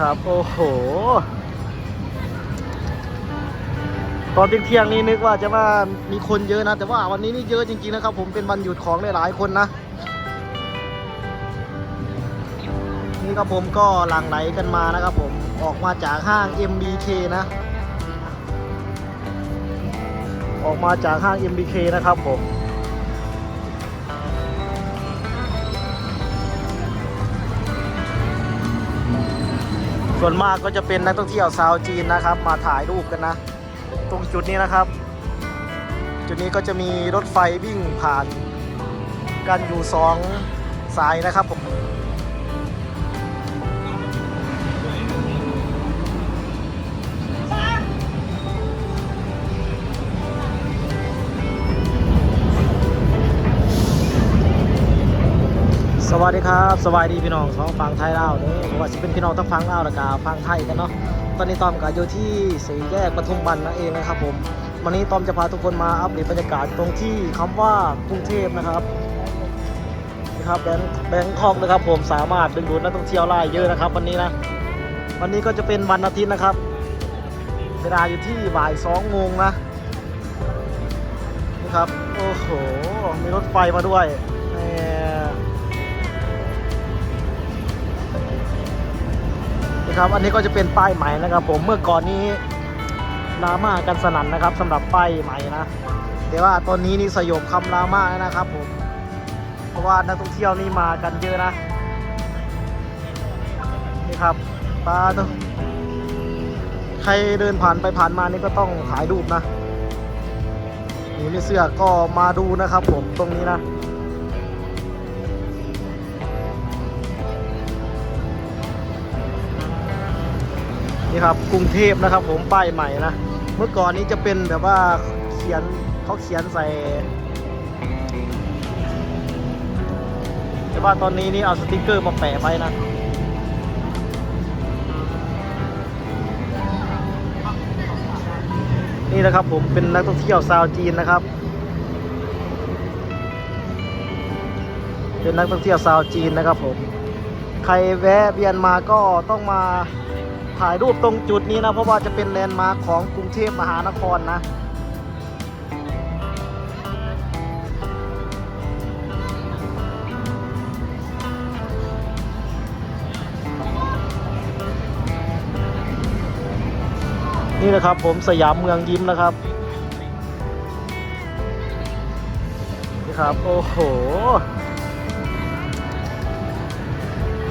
ครับ โอ้โห ตอนเที่ยงนี้นึกว่าจะว่ามีคนเยอะนะ แต่ว่าวันนี้นี่เยอะจริงๆนะครับ ผมเป็นวันหยุดของหลายๆคนนะ นี่ครับผมก็หลั่งไหลกันมานะครับผมออกมาจากห้าง MBK นะ ออกมาจากห้าง MBK นะครับผม ส่วนมากก็จะเป็นนักท่องเที่ยวชาวจีนนะครับ มาถ่ายรูปกันนะ ตรงจุดนี้นะครับ จุดนี้ก็จะมีรถไฟวิ่งผ่านกันอยู่สองสายนะครับผม วัสดีครับสวัสดีพี่น้องของฟังไทยลาวเด้อว่าจะเป็นพี่น้องทั้งฟังลาวและกาฟังไทยกันเนาะตอนนี้ตอมกับอยู่ที่สี่แยกปทุมวันนั่นเองนะครับผมวันนี้ตอมจะพาทุกคนมาอัปเดตบรรยากาศตรงที่คำว่ากรุงเทพนะครับนะครับแบงค์แบงคอกนะครับผมสามารถดึงดูดนักท่องเที่ยวได้เยอะนะครับ วันนี้นะวันนี้ก็จะเป็นวันอาทิตย์นะครับ เวลาอยู่ที่บ่ายสองโมงนะนี่ครับโอ้โหมีรถไฟมาด้วย นะครับ อันนี้ก็จะเป็นป้ายใหม่นะครับ ผมเมื่อก่อนนี้ดราม่ากันสนั่นนะครับสำหรับป้ายใหม่นะแต่ว่าตอนนี้นี่สยบคำดราม่าแล้วนะครับ ผม เพราะว่านักท่องเที่ยวนี่มากันเยอะนะนี่ครับปลาตัวใครเดินผ่านไปผ่านมานี่ก็ต้องถ่ายรูปนะนี่ไม่เสื้อก็มาดูนะครับ ผมตรงนี้นะ นี่ครับกรุงเทพนะครับ ผมป้ายใหม่นะเมื่อก่อนนี้จะเป็นแบบว่าเขียนเขาเขียนใส่ แต่ว่าตอนนี้นี่เอาสติกเกอร์มาแปะไว้นะนี่นะครับผมเป็นนักท่องเที่ยวชาวจีนนะครับ เป็นนักท่องเที่ยวชาวจีนนะครับผม ใครแวะเวียนมาก็ต้องมา ถ่ายรูปตรงจุดนี้นะ เพราะว่าจะเป็นแลนด์มาร์คของกรุงเทพมหานครนะ นี่นะครับผมสยามเมืองยิ้มนะครับนี่ครับ โอ้โห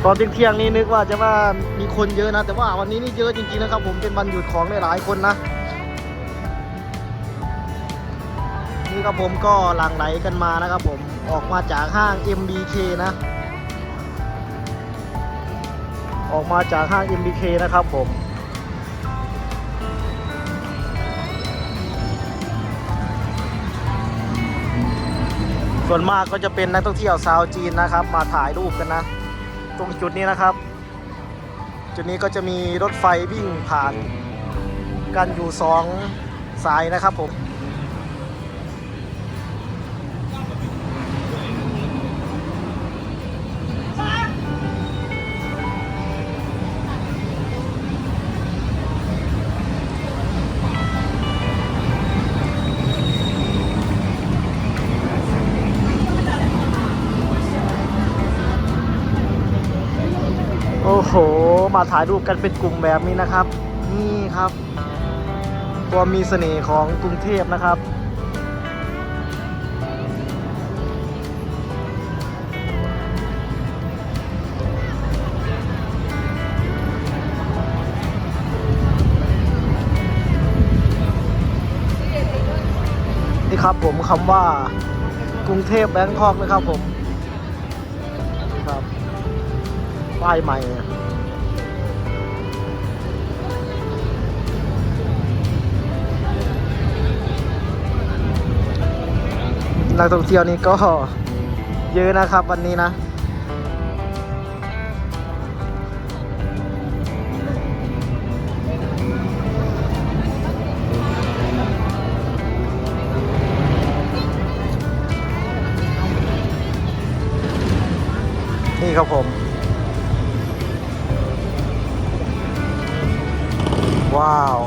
ตอนเที่ยงนี้นึกว่าจะว่ามีคนเยอะนะ แต่ว่าวันนี้นี่เยอะจริงๆนะครับ ผมเป็นวันหยุดของหลายๆคนนะ นี่ครับผมก็หลั่งไหลกันมานะครับผมออกมาจากห้าง MBK นะ ออกมาจากห้าง MBK นะครับผมส่วนมากก็จะเป็นนักท่องเที่ยวชาวจีนนะครับ มาถ่ายรูปกันนะ ตรงจุดนี้นะครับ จุดนี้ก็จะมีรถไฟวิ่งผ่าน กันอยู่สองสายนะครับผม มาถ่ายรูปกันเป็นกลุ่มแบบนี้นะครับ นี่ครับตัวมีเสน่ห์ของกรุงเทพนะครับนี่ครับผมคำว่ากรุงเทพแบงคอกนะครับผม นี่ครับป้ายใหม่ นักท่องเที่ยวนี่ก็เยอะนะครับวันนี้นะนี่ครับผม ว้าว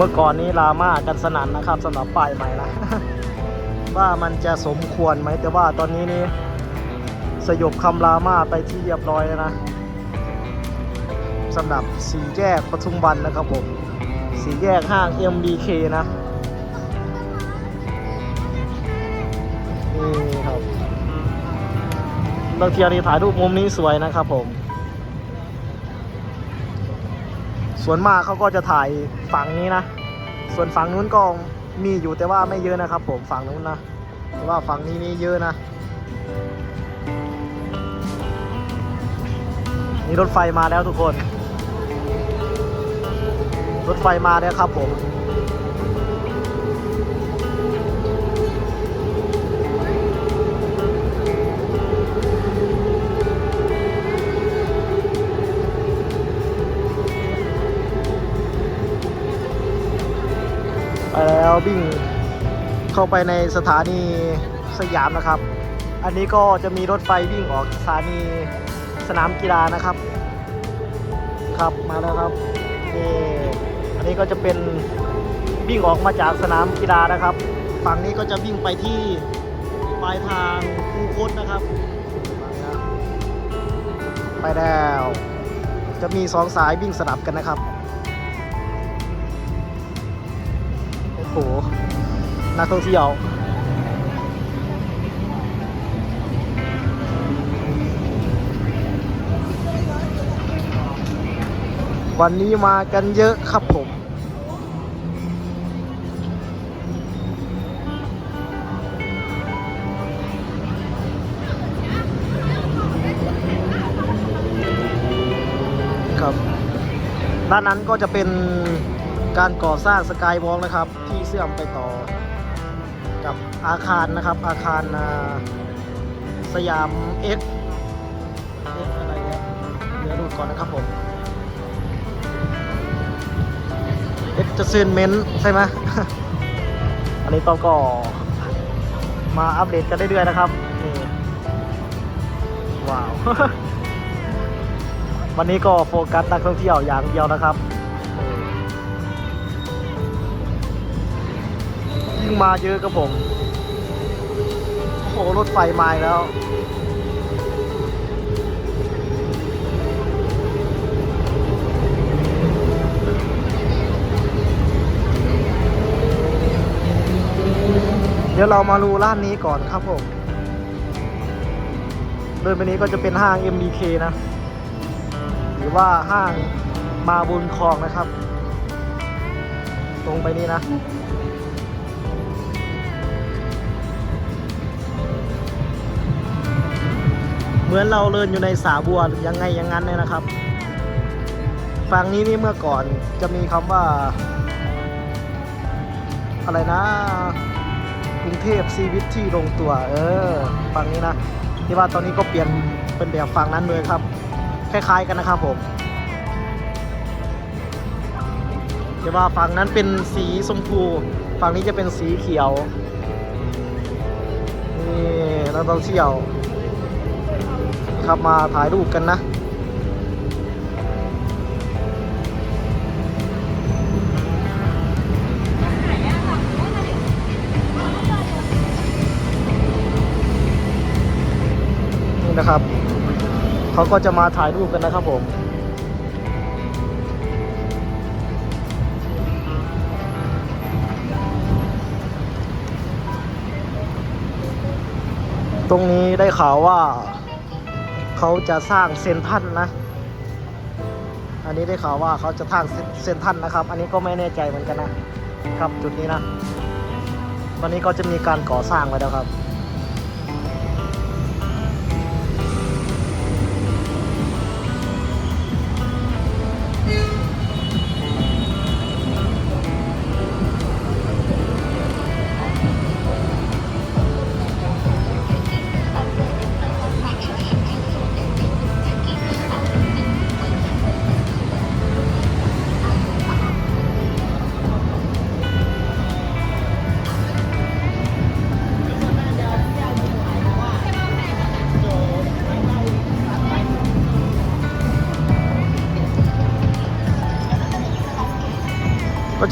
เมื่อก่อนนี้ลาม่ากันสนั่นนะครับสำหรับป้ายใหม่นะ ว่ามันจะสมควรไหมแต่ว่าตอนนี้นี่สยบคำลาม่าไปที่เรียบร้อยแล้วนะสำหรับสี่แยกปทุมวันนะครับผมสี่แยกห้าง MBK นะนี่ครับบางทีนี่ถ่ายรูปมุมนี้สวยนะครับผม ส่วนมากเขาก็จะถ่ายฝั่งนี้นะ ส่วนฝั่งนู้นก็มีอยู่แต่ว่าไม่เยอะนะครับผมฝั่งนู้นนะแต่ว่าฝั่งนี้นี่เยอะนะนี่รถไฟมาแล้วทุกคน รถไฟมาแล้วครับผม วิ่งเข้าไปในสถานีสยามนะครับ อันนี้ก็จะมีรถไฟวิ่งออกสถานีสนามกีฬานะครับ ครับมาแล้วครับนี่อันนี้ก็จะเป็นวิ่งออกมาจากสนามกีฬานะครับ ฝั่งนี้ก็จะวิ่งไปที่ปลายทางคูคตนะครับ ไปแล้ว จะมีสองสายวิ่งสลับกันนะครับ โอ้โหนักท่องเที่ยววันนี้มากันเยอะครับผม ครับ ด้านนั้นก็จะเป็น การก่อสร้างสกายวอล์กนะครับ ที่เชื่อมไปต่อกับอาคารนะครับ อาคารสยามเอ็กเอ็กอะไรเนี่ยเดี๋ยวดูก่อนนะครับผมเอ็กจะเซนเมนใช่ไหมอันนี้ต้องก็มาอัปเดตกันเรื่อยๆนะครับนี่ว้าว วันนี้ก็โฟกัสนักท่องเที่ยวอย่างเดียวนะครับ งมาเยอะครับผม โอ้โห รถไฟมาแล้ว เดี๋ยวเรามาดูร้านนี้ก่อนครับผม เดินไปนี้ก็จะเป็นห้าง MBK นะ หรือว่าห้างมาบุญคลองนะครับ ตรงไปนี้นะ เหมือนเราเดินอยู่ในสาบัวยังไงอย่างนั้นเนี่ยนะครับ ฝั่งนี้นี่เมื่อก่อนจะมีคำว่า อะไรนะกรุงเทพชีวิตที่ลงตัว เออฝั่งนี้นะที่ว่าตอนนี้ก็เปลี่ยนเป็นแบบฝั่งนั้นเลยครับ คล้ายๆกันนะครับผมแต่ว่าฝั่งนั้นเป็นสีชมพู ฝั่งนี้จะเป็นสีเขียว นี่เราต้องเที่ยว ครับมาถ่ายรูปกันนะนี่นะครับเขาก็จะมาถ่ายรูปกันนะครับผมตรงนี้ได้ข่าวว่า เขาจะสร้างเซนทันนะ อันนี้ได้ข่าวว่าเขาจะสร้างเซนทันนะครับ อันนี้ก็ไม่แน่ใจเหมือนกันนะครับ จุดนี้นะ วันนี้ก็จะมีการก่อสร้างไว้แล้วครับ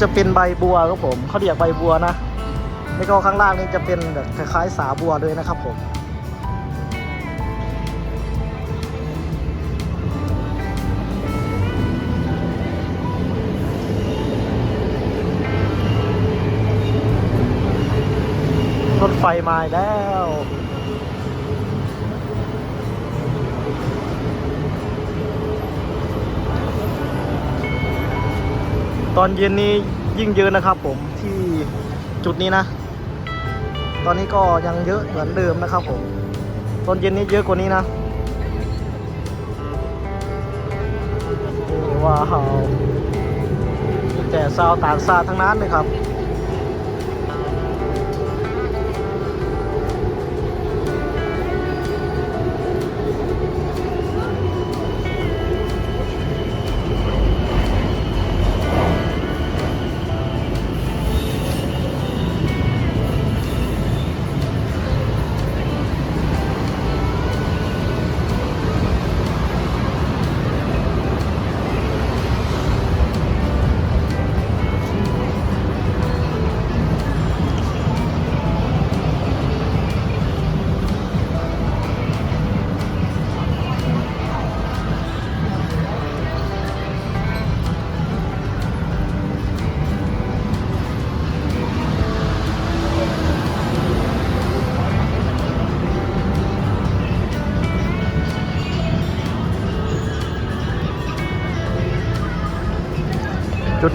จะเป็นใบบัวครับผมเขาเรียกใบบัวนะแล้วก็ข้างล่างนี่จะเป็นแบบคล้ายๆสาบัวเลยนะครับผมรถไฟมาแล้ว ตอนเย็นนี้ยิ่งเยอะนะครับ ผมที่จุดนี้นะ ตอนนี้ก็ยังเยอะเหมือนเดิมนะครับผม ตอนเย็นนี้เยอะกว่านี้นะนี่ว้าวแต่ชาวต่างชาติทั้งนั้นเลยครับ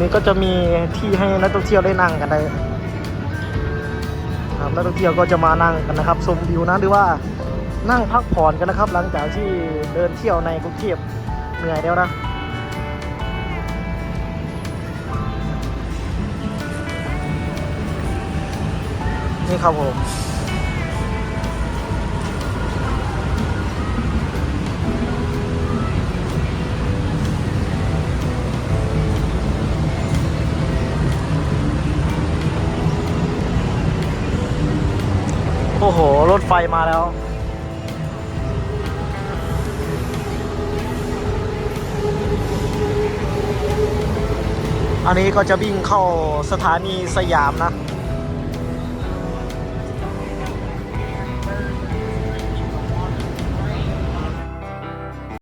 นี้ก็จะมีที่ให้นักท่องเที่ยวได้นั่งกันได้ครับนักท่องเที่ยวก็จะมานั่งกันนะครับชมวิวนะหรือว่านั่งพักผ่อนกันนะครับ หลังจากที่เดินเที่ยวในกรุงเทพเหนื่อยแล้วนะนี่ครับผม อ้โห รถไฟมาแล้ว อันนี้ก็จะวิ่งเข้าสถานีสยามนะ